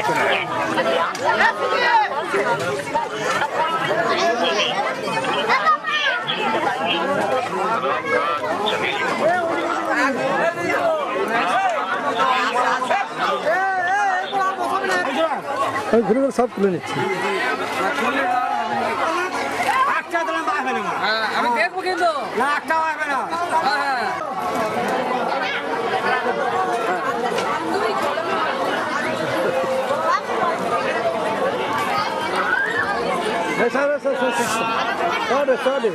কিছু না আমি ঘুরে সব তুলে নিচ্ছি। আচ্ছা, হ্যাঁ, আমি দেখব কিন্তু। না একটাও হবে না। হ্যাঁ, হ্যাঁ। Tabii tabii.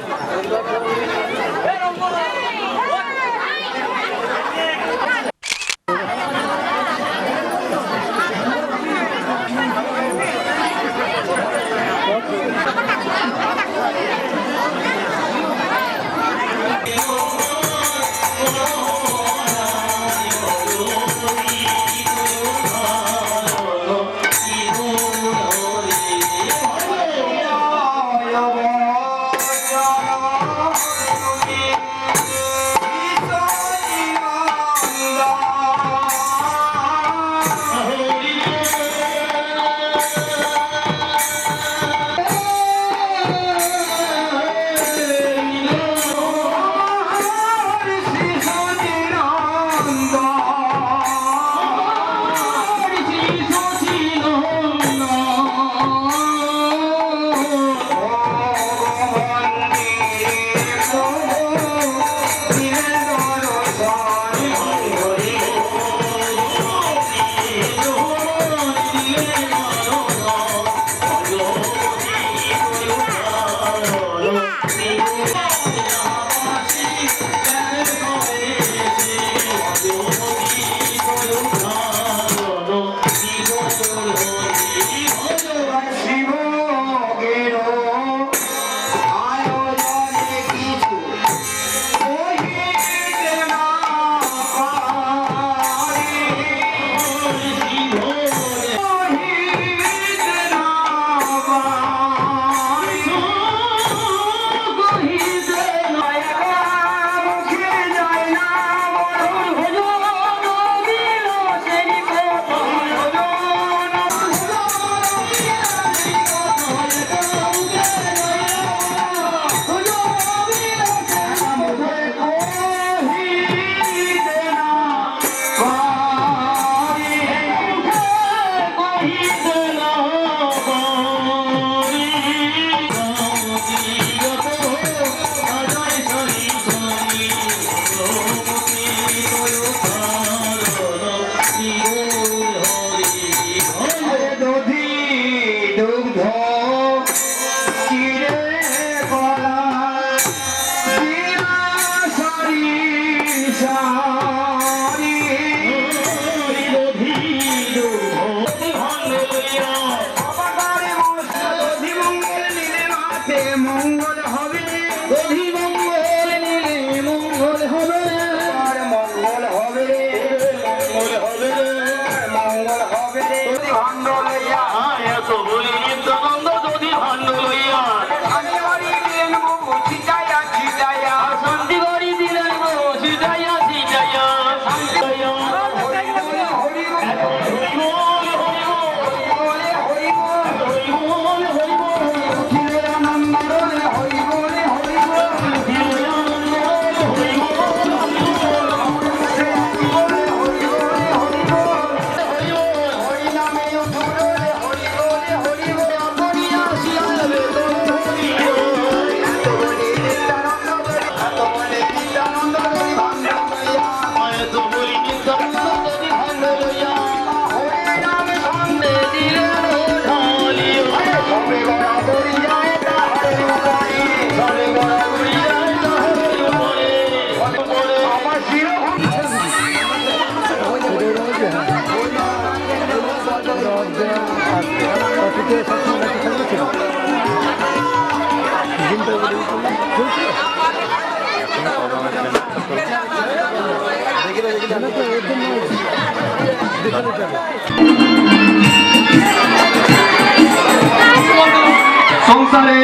সংসারে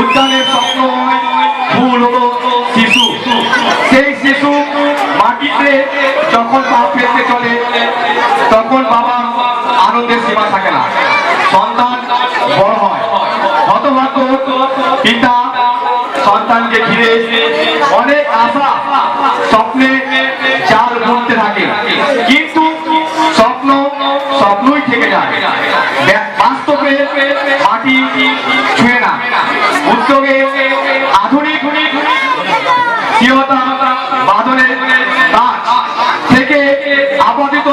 উদ্যানের স্বপ্ন ফুল শিশু। সেই শিশু মাটিতে যখন পা ফেলতে চলে, তখন বাবা আনন্দের সীমা থাকে না। সন্তান বড় হয়। হতভাগ্য পিতা সন্তানকে ঘিরে অনেক আশা, স্বপ্নে মাটি ছুঁয়ে না। উদ্যোগে আধুনিক থেকে আপাতত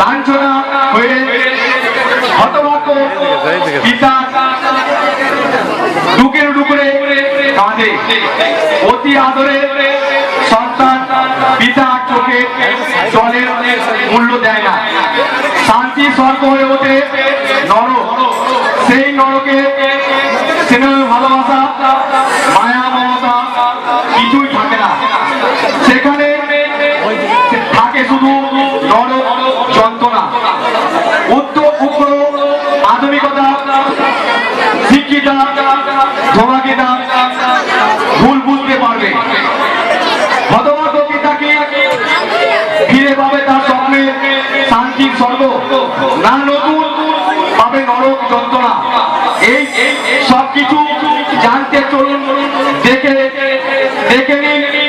লাঞ্ছনা হয়ে হতভাগ্য পিতা ডুকের কাঁদে। অতি আদরে পিতা চোখে জলের মূল্য দেয় না। শান্তি স্বর্গ হয়ে ওঠে নরক সেই নরকে স্নেহ ভালোবাসা, মায়া, মমতা কিছুই থাকে না। সেখানে থাকে শুধু নরক যন্ত্রণা। উত্তর উগ্র আধুনিকতা, শিক্ষিতা ধোমাকিতা ভুল বুঝতে পারবে হতভাগ্য পিতাকে ফিরে পাবে তার স্বপ্নে শান্তির স্বর্গ না নতুন পাবে নরক যন্ত্রণা। এই সব কিছু জানতে চলুন দেখে দেখে নিন।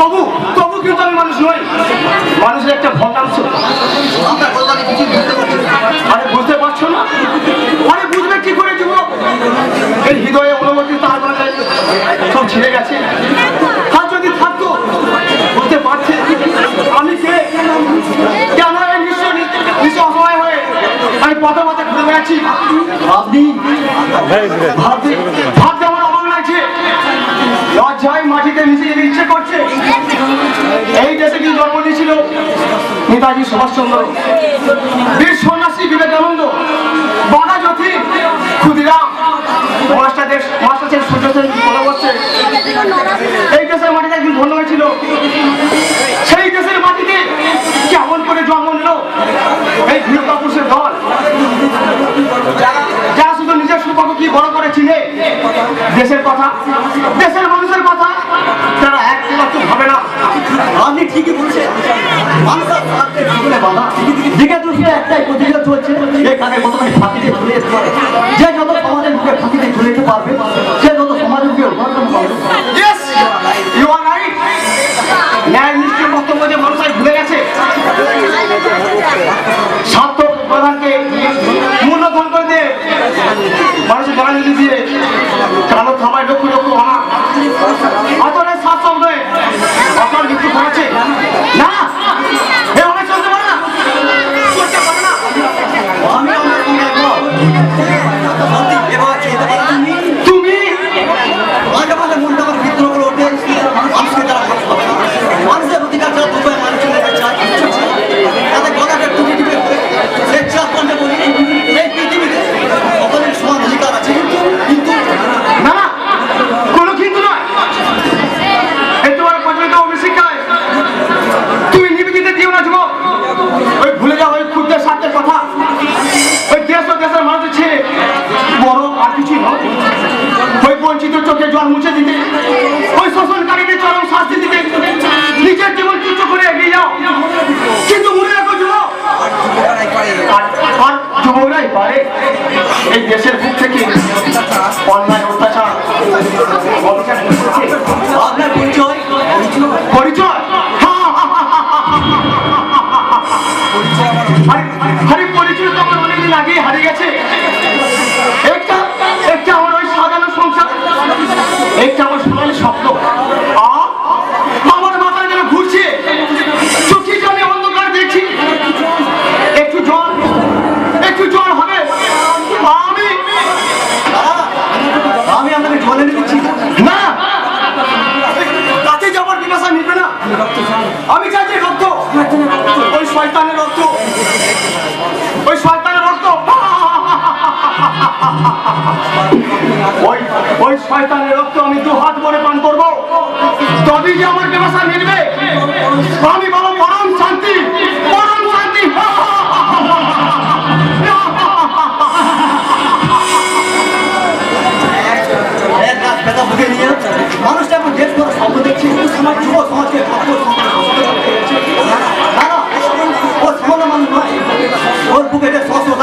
তবু তবু কিন্তু আমি মানুষ নই। মানুষের একটা ভগ্নাংশ বীর সন্ন্যাসী বিবেকানন্দ একদিন ধন্য হয়েছিল। সেই দেশের মাটিতে কেমন করে জন্ম নিল এই কাপুরুষের দল? যারা শুধু নিজের সুপাকে কি বড় করে দেশের কথা। দেশের আপনি ঠিকই বলছেন। দিকে দুঃখে একটাই প্রতিরোধ হচ্ছে এখানে কতখানি ফাঁকিতে চলে পারে। যে যত সমাজের মুখে ফাঁকিতে চলে যেতে পারবে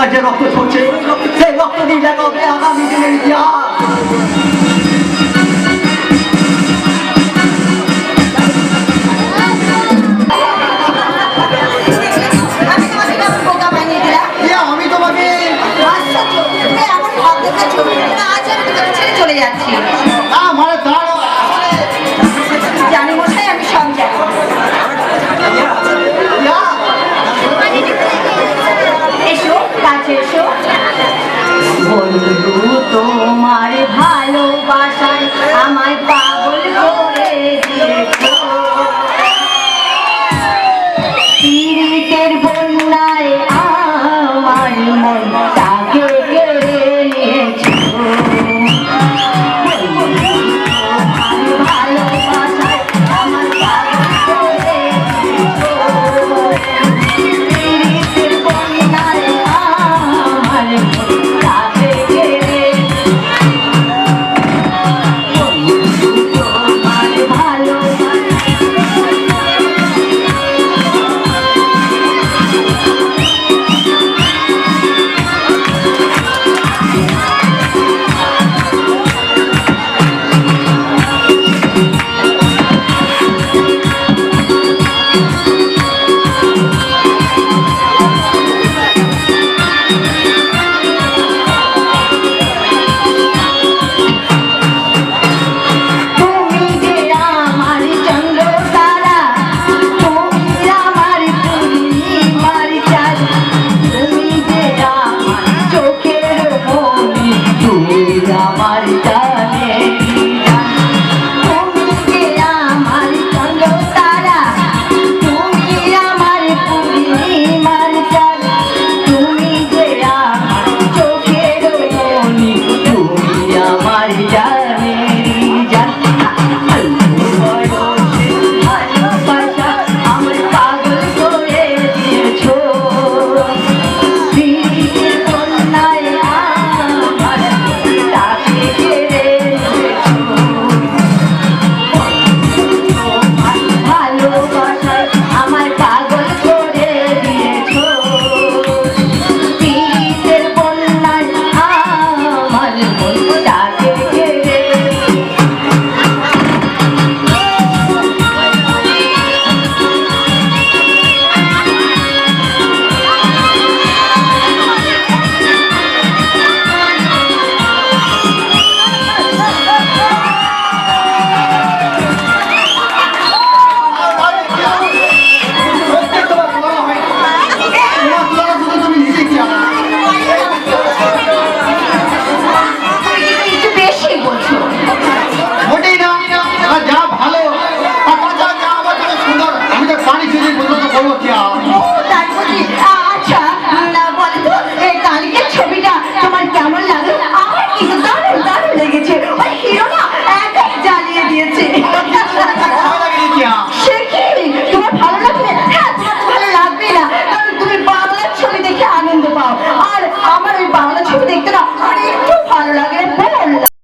এলাকায় যে রক্ত ছড়ছে সেই রক্ত দিয়ে দেখা আগামী দিনের ইতিহাস।